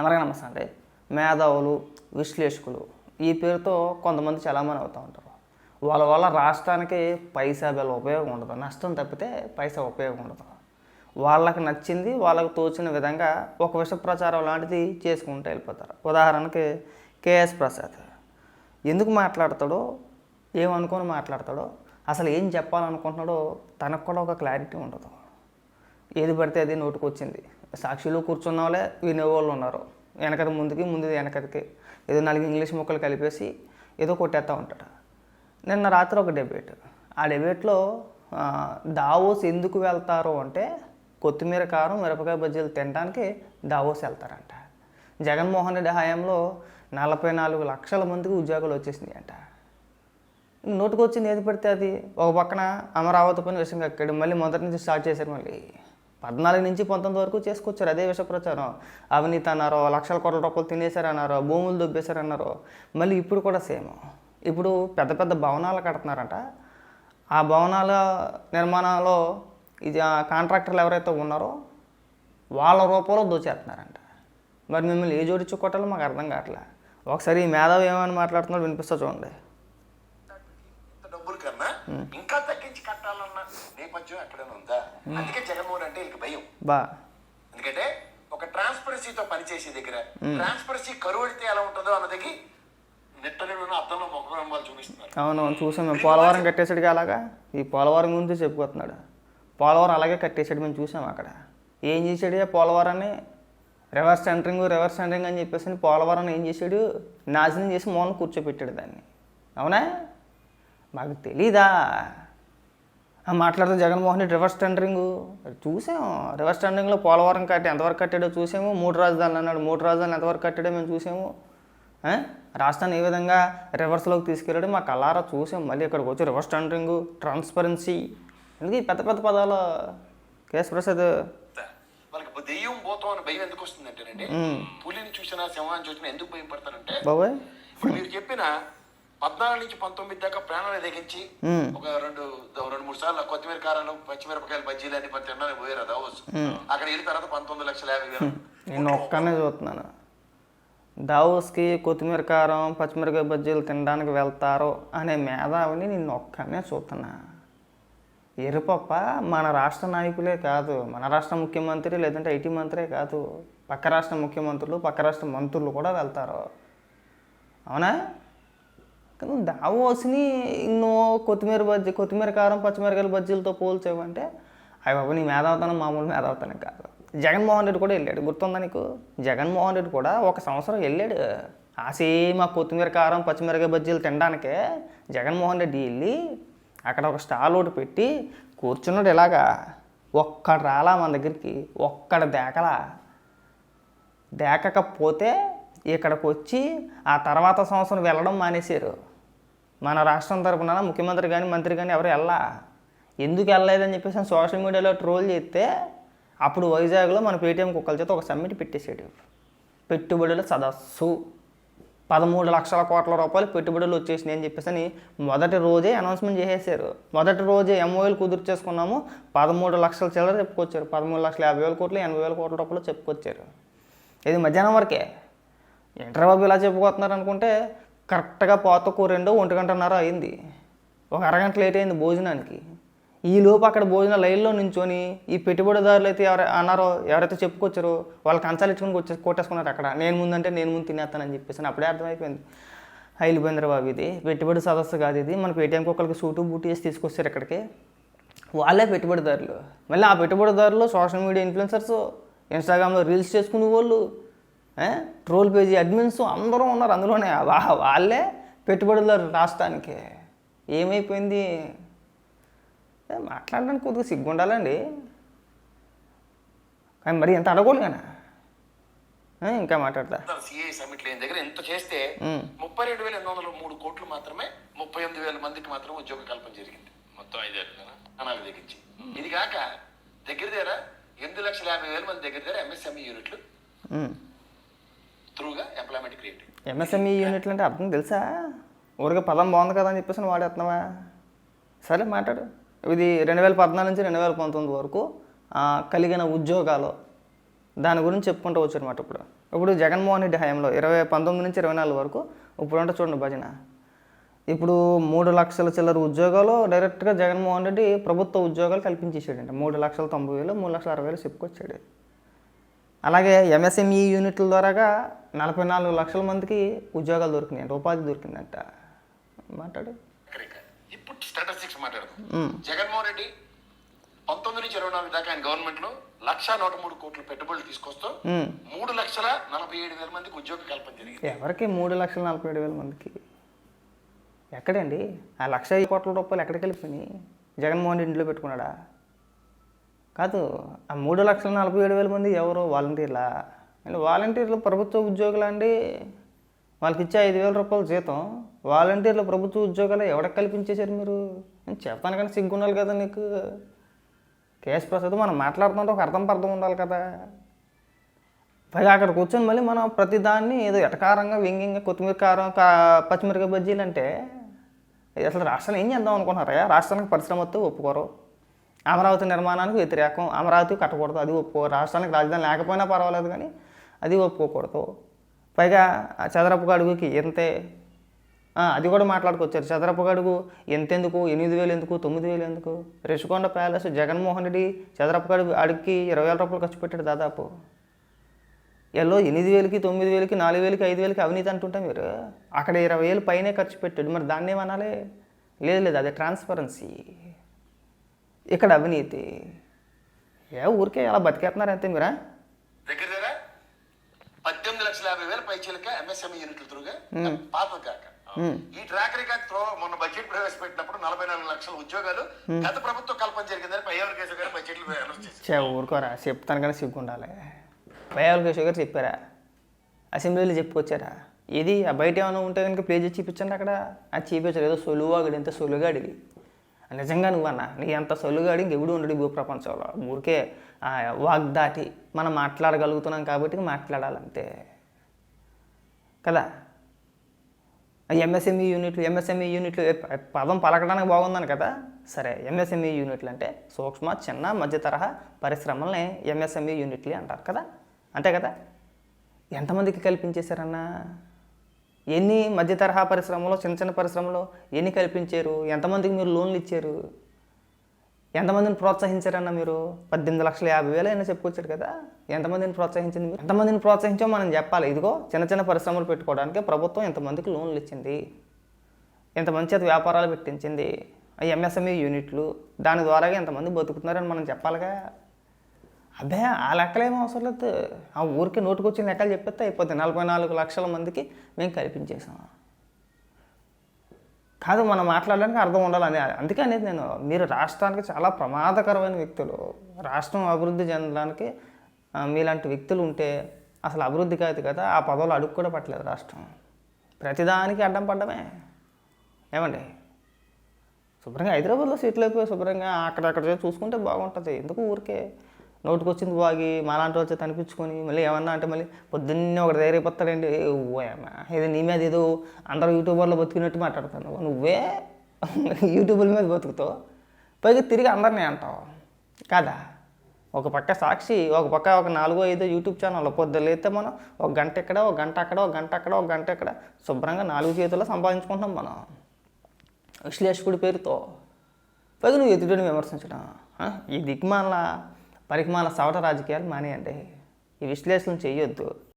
అందరికీ నమస్తే అండి. మేధావులు విశ్లేషకులు ఈ పేరుతో కొంతమంది చలామణి అవుతూ ఉంటారు. వాళ్ళ వల్ల రాష్ట్రానికి పైసా బిల్ల ఉపయోగం ఉండదు. నష్టం తప్పితే పైసా ఉపయోగం ఉండదు. వాళ్ళకి నచ్చింది వాళ్ళకి తోచిన విధంగా ఒక విష ప్రచారం లాంటిది చేసుకుంటూ వెళ్ళిపోతారు. ఉదాహరణకి కేఎస్ ప్రసాద్. ఎందుకు మాట్లాడతాడో ఏమనుకొని మాట్లాడతాడో అసలు ఏం చెప్పాలనుకుంటున్నాడో తనకు కూడా ఒక క్లారిటీ ఉండదు. ఏది పడితే అది నోటుకు వచ్చింది సాక్షిలో కూర్చున్న వాళ్ళే వినేవాళ్ళు ఉన్నారు. వెనకది ముందుకి ముందు వెనకదికి. ఏదో నాలుగు ఇంగ్లీష్ ముక్కలు కలిపేసి ఏదో కొట్టేస్తూ ఉంటాడు. నిన్న రాత్రి ఒక డెబేట్. ఆ డెబేట్లో దావోస్ ఎందుకు వెళ్తారు అంటే కొత్తిమీర కారం మిరపకాయ బజ్జీలు తినడానికి దావోస్ వెళ్తారంట. జగన్మోహన్ రెడ్డి హయాంలో నలభై నాలుగు లక్షల మందికి ఉద్యోగాలు వచ్చేసినాయి అంట. నోటుకు వచ్చింది ఏది పడితే అది. ఒక పక్కన అమరావతి పని విషయం కక్కాడు. మళ్ళీ మొదటి నుంచి స్టార్ట్ చేశారు మళ్ళీ. పద్నాలుగు నుంచి పంతొమ్మిది వరకు చేసుకొచ్చారు అదే విష ప్రచారం అవినీతి అన్నారో లక్షల కోట్ల రూపాయలు తినేశారన్నారో భూములు దొబ్బేశారన్నారో మళ్ళీ ఇప్పుడు కూడా సేమ్. ఇప్పుడు పెద్ద పెద్ద భవనాలు కడుతున్నారంట. ఆ భవనాల నిర్మాణంలో ఇది ఆ కాంట్రాక్టర్లు ఎవరైతే ఉన్నారో వాళ్ళ రూపంలో దోచేస్తున్నారంట. మరి మిమ్మల్ని ఏ జోడించి కొట్టాలో మాకు అర్థం కావట్లే. ఒకసారి ఈ మేధావి ఏమని మాట్లాడుతున్నాడో వినిపిస్తా చూడండి. డబ్బుల కన్నా నేపథ్యం ఎక్కడైనా ఉందా? అందుకే జగన్మోహన్ అంటే వీళ్ళకి భయం. బా. ఎందుకంటే ఒక ట్రాన్స్పరెన్సీతో పనిచేసే దగ్గర ట్రాన్స్పరెన్సీ కరువడితే ఎలా ఉంటుందో అన్నదికి నెట్టని అర్థంలో మొక్కడం వాళ్ళు చూపిస్తున్నారు. అవును చూసాం మేము. పోలవరం కట్టేసాడు అలాగా? ఈ పోలవరం గురించి చెప్పుకొస్తున్నాడు. పోలవరం అలాగే కట్టేసాడు మేము చూసాం అక్కడ. ఏం చేశాడు? పోలవరాన్ని రివర్స్ సెంటరింగ్ రివర్స్ సెంటరింగ్ అని చెప్పేసి పోలవరాన్ని ఏం చేశాడు? నాశనం చేసి మోహన్ కూర్చోపెట్టాడు దాన్ని. అవునా? మాకు తెలీదా? మాట్లాడితే జగన్మోహన్ రెడ్డి రివర్స్ టెండరింగ్ చూసాం. రివర్స్ టెండరింగ్లో పోలవరం కట్టి ఎంతవరకు కట్టాడో చూసాము. మూడు రాజధానులు అన్నాడు. మూడు రాజధానులు ఎంతవరకు కట్టాడో మేము చూసాము? రాష్ట్రాన్ని ఏ విధంగా రివర్స్లోకి తీసుకెళ్ళాడు మా కల్లారా చూసాం. మళ్ళీ ఇక్కడికి వచ్చి రివర్స్ టెండరింగ్ ట్రాన్స్పరెన్సీ ఎందుకు పెద్ద పెద్ద పదాలు? కేఎస్ ప్రసాద్. వాళ్ళకి దెయ్యం పోతాం అని భయం ఎందుకు వస్తుందంటేనండి పులిని చూసినా సింహాన్ని చూసినా ఎందుకు భయం పడతారంటే బాబాయ్. ఇప్పుడు మీరు చెప్పిన పద్నాలుగు నుంచి పంతొమ్మిది దాకా ప్రాణాలు మ్మ్. ఒక రెండు రెండు మూడు సార్లు కొత్తిమీర కారాలు పచ్చిమిరపకాయలు బజ్జీలు అన్ని పని తినడానికి పోయారు దావోస్. అక్కడ వెళ్ళిన తర్వాత పంతొమ్మిది లక్షల యాభై వేలు. నేను ఒక్కనే చూస్తున్నాను. దావోస్కి కొత్తిమీర కారం పచ్చిమిరకాయ బజ్జీలు తినడానికి వెళ్తారు అనే మేధావిని నిన్ను ఒక్కనే చూస్తున్నా. ఎరుపప్ప మన రాష్ట్ర నాయకులే కాదు. మన రాష్ట్ర ముఖ్యమంత్రి లేదంటే ఐటీ మంత్రే కాదు. పక్క రాష్ట్ర ముఖ్యమంత్రులు పక్క రాష్ట్ర మంత్రులు కూడా వెళ్తారు. అవునా? కానీ దావోస్ని నువ్వు కొత్తిమీర బజ్జీ కొత్తిమీర కారం పచ్చిమిరకాయల బజ్జీలతో పోల్చేవంటే అవి బాబు నీ మేధావుతానం మామూలు మేధావుతానం కాదు. జగన్మోహన్ రెడ్డి కూడా వెళ్ళాడు. గుర్తుందా నీకు? జగన్మోహన్ రెడ్డి కూడా ఒక సంవత్సరం వెళ్ళాడు. ఆ సేమ్ ఆ కొత్తిమీర కారం పచ్చిమిరకాయ బజ్జీలు తినడానికే జగన్మోహన్ రెడ్డి వెళ్ళి అక్కడ ఒక స్టాల్ ఒకటి పెట్టి కూర్చున్నాడు ఇలాగా. ఒక్కడు రాలా మన దగ్గరికి ఒక్కడ దేకలా. దేకకపోతే ఇక్కడికి వచ్చి ఆ తర్వాత సంవత్సరం వెళ్ళడం మానేశారు. మన రాష్ట్రం తరపున ముఖ్యమంత్రి కానీ మంత్రి కానీ ఎవరు వెళ్ళా ఎందుకు వెళ్ళలేదని చెప్పేసి సోషల్ మీడియాలో ట్రోల్ చేస్తే అప్పుడు వైజాగ్లో మన పేటీఎం కుక్కల చేత ఒక సమ్మిట్ పెట్టేశాడు. పెట్టుబడుల సదస్సు. పదమూడు లక్షల కోట్ల రూపాయలు పెట్టుబడులు వచ్చేసినాయి అని చెప్పేసి అని మొదటి రోజే అనౌన్స్మెంట్ చేసేసారు మొదటి రోజే ఎంఓఎల్ కుదురు చేసుకున్నాము. పదమూడు లక్షల చిల్లర చెప్పుకొచ్చారు. పదమూడు లక్షల యాభై వేల కోట్లు ఎనభై వేల కోట్ల రూపాయలు చెప్పుకొచ్చారు. ఇది మధ్యాహ్నం వరకే. ఇంటర్ బాబు ఇలా చెప్పుకోతున్నారు అనుకుంటే కరెక్ట్గా పోతకు రెండో ఒంటి గంటన్నర అయింది. ఒక అరగంట లేట్ అయింది భోజనానికి. ఈ లోపు అక్కడ భోజన లైన్లో నించొని ఈ పెట్టుబడిదారులు అయితే ఎవరు అన్నారో ఎవరైతే చెప్పుకొచ్చారో వాళ్ళు కంచాలు ఇచ్చుకొని వచ్చే కొట్టేసుకున్నారు అక్కడ. నేను ముందంటే నేను ముందు తినేస్తానని చెప్పేసి అప్పుడే అర్థమైపోయింది. అయిపోయిందిరా బాబు ఇది. పెట్టుబడి సదస్సు కాదు ఇది. మన పేటీఎం కుక్కలకి సూటు బూటు వేసి తీసుకొచ్చారు ఇక్కడికి. వాళ్ళే పెట్టుబడిదారులు. మళ్ళీ ఆ పెట్టుబడిదారులు సోషల్ మీడియా ఇన్ఫ్లుయెన్సర్స్ ఇన్స్టాగ్రామ్లో రీల్స్ చేసుకునే వాళ్ళు ట్రోల్ పేజీ అడ్మిన్స్ అందరూ ఉన్నారు అందులోనే. వా- వాళ్ళే పెట్టుబడిదారు రాష్ట్రానికి. ఏమైపోయింది? మాట్లాడడానికి కొద్దిగా సిగ్గు ఉండాలండి కానీ మరి ఎంత అడగకూడదు కానీ ఇంకా మాట్లాడతా. సిఏ సమిట్ లేని దగ్గర ఎంత చేస్తే. ముప్పై రెండు వేల ఎనిమిది వందల మూడు కోట్లు మాత్రమే ముప్పై ఎనిమిది వేల మందికి మాత్రమే ఉద్యోగ కల్పన జరిగింది. మొత్తం ఐదేళ్ళు కదా? అనాలి తెగించి. ఇది కాక దగ్గర దగ్గర ఎనిమిది లక్షల యాభై వేల మంది దగ్గర దగ్గర ఎంఎస్ఎంఈ యూనిట్లు. త్రూగా ఎంప్లాయ్మెంట్ క్రియేట్ ఎంఎస్ఎంఈ యూనిట్లు అంటే అర్థం తెలుసా? ఊరికే పదం బాగుంది కదా అని చెప్పేసి వాడేస్తున్నావా సరే మాట్లాడు. ఇది రెండు వేల పద్నాలుగు నుంచి రెండు వేల పంతొమ్మిది వరకు కలిగిన ఉద్యోగాలు దాని గురించి చెప్పుకుంటూ వచ్చారన్నమాట ఇప్పుడు. ఇప్పుడు జగన్మోహన్ రెడ్డి హయాంలో ఇరవై పంతొమ్మిది నుంచి ఇరవై నాలుగు వరకు ఇప్పుడు అంటే చూడండి భజన. ఇప్పుడు మూడు లక్షల చిల్లర ఉద్యోగాలు డైరెక్ట్గా జగన్మోహన్ రెడ్డి ప్రభుత్వ ఉద్యోగాలు కల్పించేసాడండి మూడు లక్షల తొంభై వేలు మూడు లక్షల అరవై వేలు చెప్పుకొచ్చాడు. అలాగే ఎంఎస్ఎంఈ యూనిట్ల ద్వారాగా నలభై నాలుగు లక్షల మందికి ఉద్యోగాలు దొరికినాయంట ఉపాధి దొరికిందంట. మాట్లాడు. ఇప్పుడు స్టాటిస్టిక్స్ మాట్లాడదాం. జగన్మోహన్ రెడ్డి పంతొమ్మిది నుంచి ఇరవై నాలుగు దాకా ఆయన గవర్నమెంట్లో లక్ష నూట మూడు కోట్ల పెట్టుబడులు తీసుకొస్తూ. మూడు లక్షల నలభై ఏడు వేల మందికి ఉద్యోగ కల్పన జరిగింది. ఎవరికి మూడు లక్షల నలభై ఏడు వేల మందికి? ఎక్కడండి? ఆ లక్ష కోట్ల రూపాయలు ఎక్కడికి వెళ్ళిపోయినాయి? జగన్మోహన్ రెడ్డి ఇంట్లో పెట్టుకున్నాడా? కాదు ఆ మూడు లక్షల నలభై ఏడు వేల మంది ఎవరు? వాలంటీర్లా. అంటే వాలంటీర్లు ప్రభుత్వ ఉద్యోగులు అండి వాళ్ళకి ఇచ్చే ఐదు వేల రూపాయల జీతం. వాలంటీర్లు ప్రభుత్వ ఉద్యోగాలు ఎవరికి కల్పించేశారు మీరు? నేను చెప్తాను కానీ సిగ్గుండాలి కదా నీకు. కేశ ప్రసాద్ మనం మాట్లాడుతుంటే ఒక అర్థం పర్థం ఉండాలి కదా. పైగా అక్కడ కూర్చొని మళ్ళీ మనం ప్రతిదాన్ని ఏదో ఎటకారంగా వ్యంగ్యంగా కొత్తిమీర కారం కా పచ్చిమిరకాయ బజ్జీలు అంటే అసలు రాష్ట్రాన్ని ఏం చేద్దాం అనుకుంటున్నారా రాష్ట్రానికి పరిశ్రమ వస్తే ఒప్పుకోరు. అమరావతి నిర్మాణానికి వ్యతిరేకం. అమరావతి కట్టకూడదు అది ఒప్పుకో. రాష్ట్రానికి రాజధాని లేకపోయినా పర్వాలేదు కానీ అది ఒప్పుకోకూడదు. పైగా చదరపు గడుగుకి ఎంతే అది కూడా మాట్లాడుకొచ్చారు. చదరపు గడుగు ఎంతెందుకు? ఎనిమిది వేలు ఎందుకు? తొమ్మిది వేలు ఎందుకు? రిషికొండ ప్యాలెస్ జగన్మోహన్ రెడ్డి చదరపు గడుగు అడిగి ఇరవై వేల రూపాయలు ఖర్చు పెట్టాడు దాదాపు. ఎల్లో ఎనిమిది వేలకి తొమ్మిది వేలకి నాలుగు వేలకి ఐదు వేలకి అవినీతి అంటుంటే మీరు అక్కడ ఇరవై వేలు పైనే ఖర్చు పెట్టాడు. మరి దాన్ని ఏమనాలి లేదు లేదు అదే ట్రాన్స్పరెన్సీ ఇక్కడ అవినీతి. ఏ ఊరికే అలా బతికేస్తున్నారు అంతే మీరా? దగ్గర పద్దెనిమిది లక్షల యాభై వేల పైచీలక ఎంఎస్ఎంఈ యూనిట్ల త్రూగా పాత కాక. ఈ ట్రాక్ రికార్డ్ త్రో మొన్న బడ్జెట్ ప్రవేశపెట్టినప్పుడు నలభై నాలుగు లక్షల ఉద్యోగాలు గత ప్రభుత్వ కల్పన జరిగిందని పయ్యవర్ కేసు గారు బడ్జెట్లో అనౌన్స్ చేశారు. చే ఊరుకోరా చెప్తాను కానీ సిగ్గుండాలి. భయాలు కేశవ్ గారు చెప్పారా? అసెంబ్లీలో చెప్పుకొచ్చారా ఇది ఆ బయట ఏమైనా ఉంటే కనుక ప్లే చేసి చూపించండి అక్కడ. అది చూపించారు ఏదో సొలువాగడు ఎంత సొలుగాడివి నిజంగా నువ్వన్నా? నీ అంత సొలుగాడి ఇంకెప్పుడు ఉండడు ఈ భూ ప్రపంచంలో ఊరికే వాగ్దాటి మనం మాట్లాడగలుగుతున్నాం కాబట్టి మాట్లాడాలంతే. కదా? ఎంఎస్ఎంఈ యూనిట్లు ఎంఎస్ఎంఈ యూనిట్లు పదం పలకడానికి బాగుందని కదా? సరే ఎంఎస్ఎంఈ యూనిట్లు అంటే సూక్ష్మ చిన్న మధ్య తరహా పరిశ్రమల్ని ఎంఎస్ఎంఈ యూనిట్లు అంటారు కదా? అంతే కదా? ఎంతమందికి కల్పించేశారన్నా? ఎన్ని మధ్య తరహా పరిశ్రమలో చిన్న చిన్న పరిశ్రమలో ఎన్ని కల్పించారు? ఎంతమందికి మీరు లోన్లు ఇచ్చారు? ఎంతమందిని ప్రోత్సహించారన్న మీరు? పద్దెనిమిది లక్షల యాభై వేలు అయినా చెప్పుకొచ్చారు కదా. ఎంతమందిని ప్రోత్సహించింది మీరు? ఎంతమందిని ప్రోత్సహించో మనం చెప్పాలి. ఇదిగో చిన్న చిన్న పరిశ్రమలు పెట్టుకోవడానికి ప్రభుత్వం ఎంతమందికి లోన్లు ఇచ్చింది? ఎంతమంది చేత వ్యాపారాలు పెట్టించింది? ఎంఎస్ఎంఈ యూనిట్లు దాని ద్వారా ఎంతమంది బతుకుతున్నారని మనం చెప్పాలిగా. అదే ఆ లెక్కలేమో అవసరం లేదు. ఆ ఊరికి నోటుకొచ్చిన లెక్కలు చెప్పేస్తే అయిపోతుంది నలభై నాలుగు లక్షల మందికి మేము కల్పించేసాం కాదు మనం మాట్లాడడానికి అర్థం ఉండాలని అందుకే అనేది నేను మీరు రాష్ట్రానికి చాలా ప్రమాదకరమైన వ్యక్తులు. రాష్ట్రం అభివృద్ధి చెందడానికి మీలాంటి వ్యక్తులు ఉంటే అసలు అభివృద్ధి కాదు కదా ఆ పదవులు అడుగు కూడా పట్టలేదు రాష్ట్రం. ప్రతిదానికి అడ్డం పడ్డమే. ఏమండి? శుభ్రంగా హైదరాబాద్లో సీట్లు అయిపోయి శుభ్రంగా అక్కడక్కడ చూసుకుంటే బాగుంటుంది. ఎందుకు ఊరికే నోటికొచ్చింది బాగి మాలాంటి వాళ్ళు చేత అనిపించుకొని మళ్ళీ ఏమన్నా అంటే మళ్ళీ పొద్దున్నే ఒకటి తయారైపోతాడండి ఏదో నీ మీద ఏదో అందరూ యూట్యూబర్లో బతికినట్టు మాట్లాడుతాను నువ్వే యూట్యూబ్ల మీద బతుకుతావు. పైగా తిరిగి అందరినీ అంటావు. కాదా? ఒక పక్క సాక్షి ఒక పక్క ఒక నాలుగో ఐదో యూట్యూబ్ ఛానల్ పొద్దులైతే మనం ఒక గంట ఇక్కడ ఒక గంట అక్కడ ఒక గంట అక్కడ ఒక గంట ఇక్కడ శుభ్రంగా నాలుగు చేతుల్లో సంపాదించుకుంటున్నాం మనం. విశ్లేషకుడి పేరుతో. పైగా నువ్వు ఎదుటిని విమర్శించడం ఈ దిగ్మాల పరిమాల సవట రాజకీయాలు మానేయండి. ఈ విశ్లేషణ చేయొద్దు